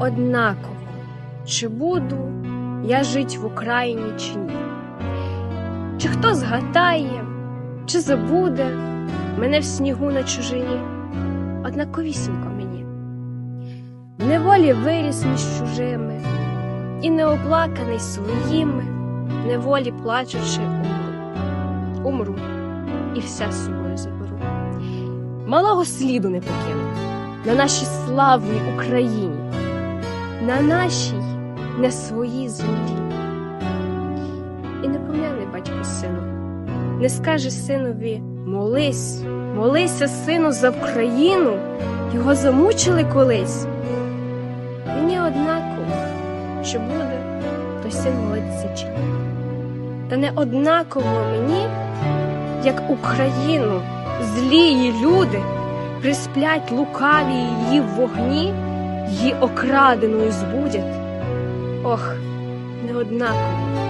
однаково, чи буду я жить в Україні чи ні. Чи хто згадає, чи забуде мене в снігу на чужині, однаковісінько мені. В неволі виріс між чужими, і неоплаканий своїми, в неволі плачучи умру. Умру і все з собою заберу. Малого сліду не покину на нашій славній Україні, на нашій не своїй землі. І не пом'яне батько сину, не скаже синові молись, молися, сину, за Україну, його замучили колись. Мені однаково, чи буде той син молитися чи ні. Та не однаково мені, як Україну злії люди присплять лукаві її в вогні, її окраденою збудять. Ох, не однаково